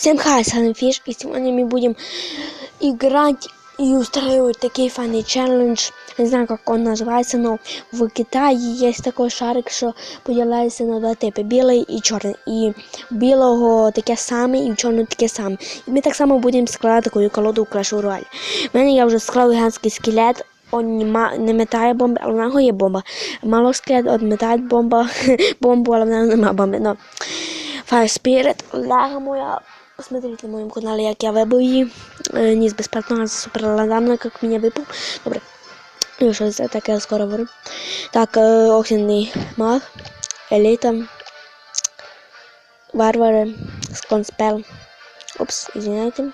Всем хай, с вами Фиш, и сегодня мы будем играть и устраивать такой фанный челлендж. Не знаю, как он называется, но в Китае есть такой шарик, що поділяється на два типи: білий і чорний. І в білого таке саме, і в чорного таке саме. І ми так само будемо складати таку колоду в Clash Royale. У мене я вже склав гігантський скелет. Он не, ма- не метає бомби, але в нього є бомба. Мало скелет, от метає бомба, бомбу, але в нього нема бомби. Но Fire Spirit, ляга моя. Посмотрите на моем канале, як я вибив її. Е, Ніс безплатно з суперладамно, як мені випав. Добре. Ну, що це таке скоро говорю. Так, е, огненний маг, еліта, варвари, склонспел. Опс, извиняйте.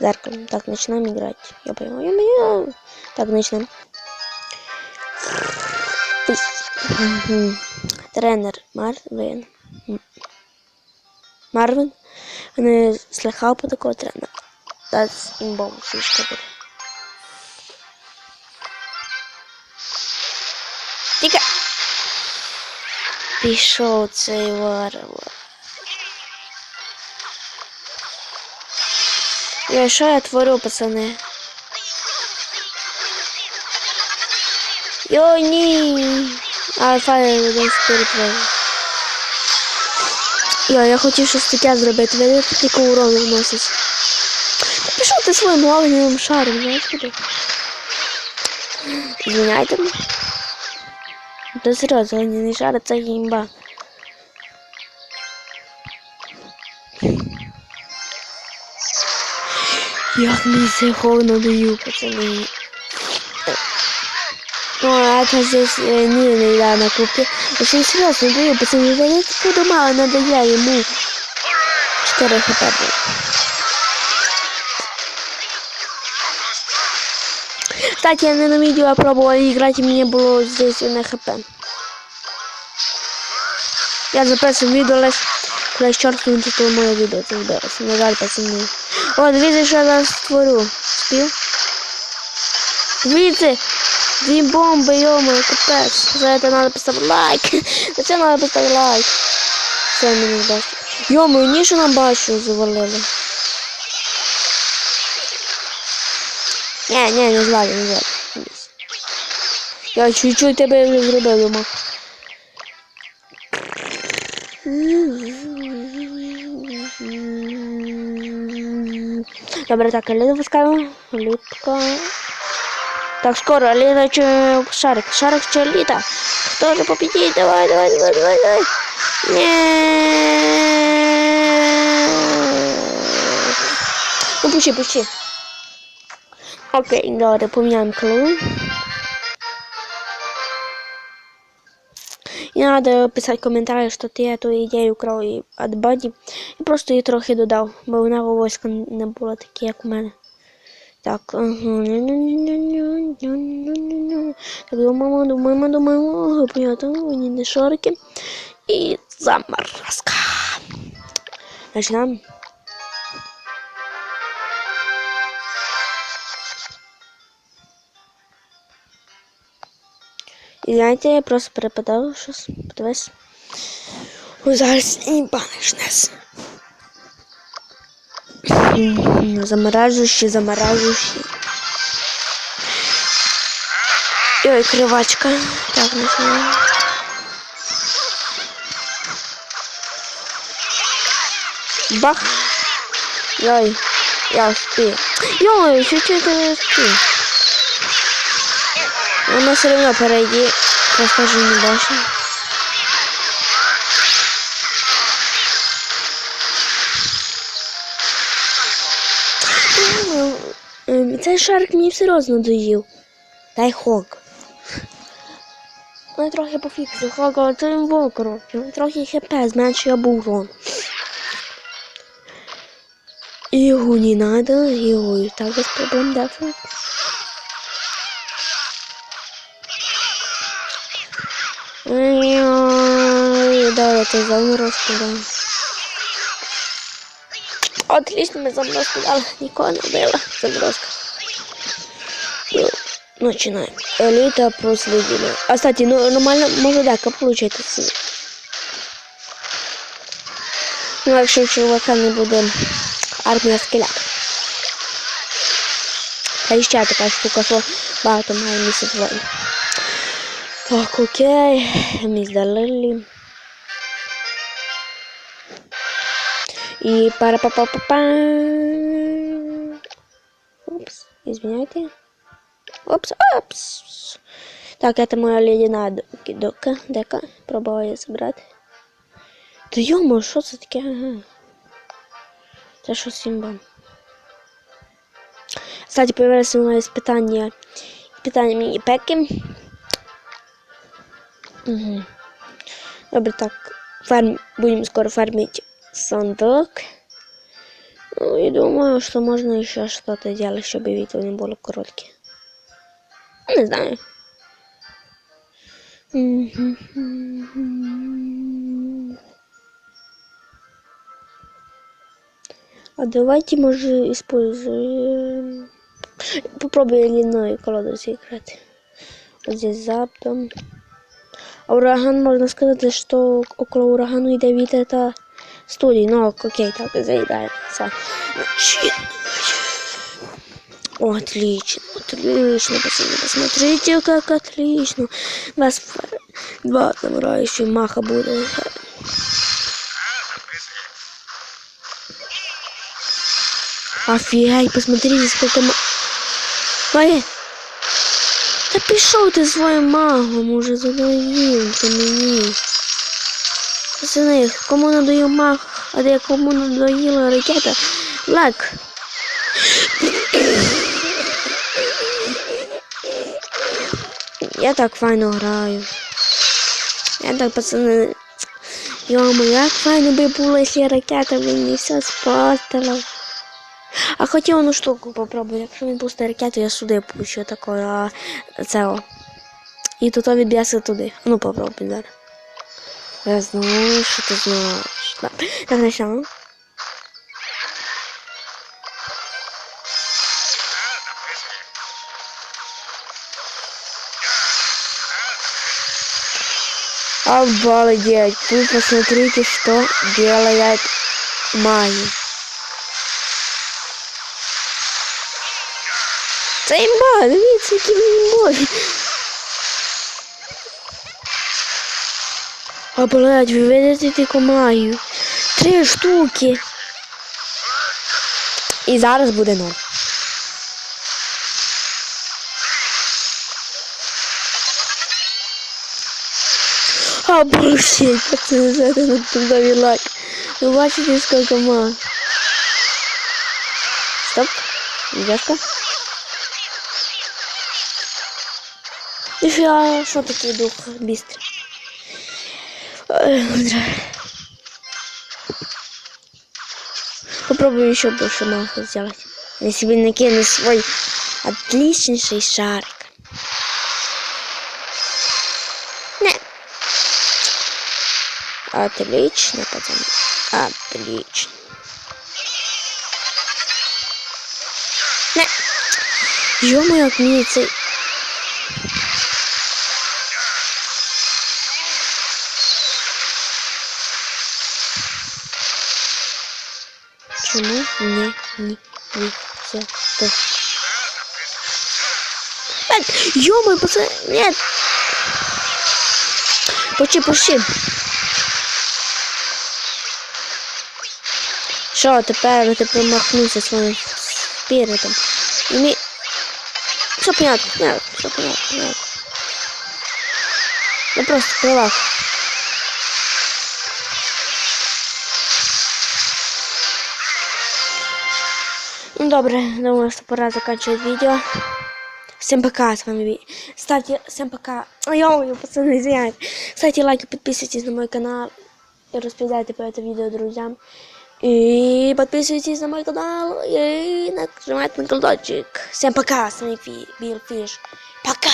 Зеркало. Так, начинаем играть. Я понял. Я понял. Так, начинаем. Тренер Марвин. М. Марвин. Не слыхав про такого тренера. Та з імбом фішка буде. Тільки. Пішов цей варвар. Я що я творю, пацани? Йо, ні. А, файл один спирит Йо, я хотів щось таке зробити, ви тільки урони вносить. Та пішов ти своїм огневим шаром, знаєш куди? Звиняйте. Та серйозно, огневий шар це гімба. Як мені це холодно даю, пацани. Ну, а это здесь э, не наеда на кубке. Очень серьезно даю, пацаны, да я буду мало, надо я ему 4 хп. было. Кстати, я на видео пробовала играть, и мне было здесь на хп. Я записываю видео лишь коли чорт то моє відео це збилося. На жаль, пацани. О, дивіться, що я зараз створю. Спів? Дивіться! Дві бомби, йома, капець. За це треба поставити лайк. За це треба поставити лайк. Все, мене бачу. Йома, ніщо нам бачу завалили. Не, не, не звали, не звали. Я чуть-чуть тебе вже зробив, йома. Добре, так, Аліна пускаємо. Ліпка. Так, скоро, Аліна чи Шарик? Шарик чи Аліта? Хто же победить? Давай, давай, давай, давай, давай. Ні. Ну, пущи, пущи. Окей, давайте поміняємо клоун. І надо писати коментарі, що ти эту ідею украв і від Баді. І просто її трохи додав, бо вона войска не була такі, як у мене. Так. Так, думаємо, думаємо, думаємо. Не шарики. І заморозка. Начинаем. І знаєте, я просто перепадав щось. Подивись. Зараз і баниш. Замораживающий, замораживающий. Ой, кривачка. Так, начинаем. Бах. Ой, я успею. Ё, еще что-то не успею. Но все равно, по идее, прохожу не. Цей шарик мені серйозно доїв. Дай хок. Ну, трохи пофіксив хок, але це він був, коротше. Трохи хп, зменшує був урон. Його не надо, його і так без проблем дефать. Да, это заморозка, да. Отлично, мы заморозку дали. Никого не убила. Заморозка. Начинаем. Элита проследили. А, кстати, ну, нормально, может, да, как получается. Ну, якщо чувака не буде армія скелет. Та ще така штука, що багато має місяць воїн. Так, окей, ми здалили. І пара па па па па извиняйте. Опс, опс. Так, это моя ледяна д- дока, дека. Пробуваю забрати. Та йомо, що це таке? Ага. Це що сімба? Кстати, появилися у нас питання. Питання мені пеки. Угу. Добре, так. Фарм... Будем скоро фармить сундук. Ну и думаю, что можно еще что-то делать, чтобы видео не было короткие. Не знаю. А давайте, может, используем... Попробуем льняной колодец играть. Вот здесь заптом. А ураган, можно сказать, что около урагана идет вид это студии. Ну, окей, так, заедаем. О, отлично, отлично, пацаны, посмотрите, как отлично. У нас ф- два самурая еще и маха будет. Офигеть, посмотрите, сколько ма... Ой, та пішов ти своїм магом, уже задоїв ти Мені. Пацани, кому надоїв маг, а де кому надоїла ракета, лак. Я так файно граю. Я так, пацани. Йома, як файно би було, якщо ракета мені все спортила. А хотів одну штуку попробувати. Якщо він пустить ракету, я сюди пущу такою, а це о. І тут відб'ється туди. Ну попробуй зараз. Я знаю, що ти знаєш. Так, так почнемо. Обалдеть! Вы посмотрите, что делает Майя. Це імба, дивіться, які він А, блядь, ви видите таку магію? Три штуки. І зараз буде ноль. А, bullshit, пацаны, за это надо туда лайк. Вы бачите, сколько маг. Стоп. Девушка. Нифига, что такие дух быстрый. Попробую еще больше маха сделать. Если вы накину свой отличнейший шарик. Нет. Отлично, пацаны. Отлично. Не. Ё-моё, як мені цей... Чому не не не все то? Ё-моё, пацаны, нет! Почти, почти. Що, тепер ти промахнувся своїм спіритом. І мі... Все понятно, понятно, все понятно, понятно. Ну просто прилаг. Ну думаю, что пора заканчивать видео. Всем пока, с вами. Ставьте, всем пока. Ой, пацаны, извиняюсь. Ставьте лайки, подписывайтесь на мой канал. И распределяйте по это видео друзьям. И подписывайтесь на мой канал и нажимайте на колокольчик. Всем пока, с вами Билл Фиш. Пока!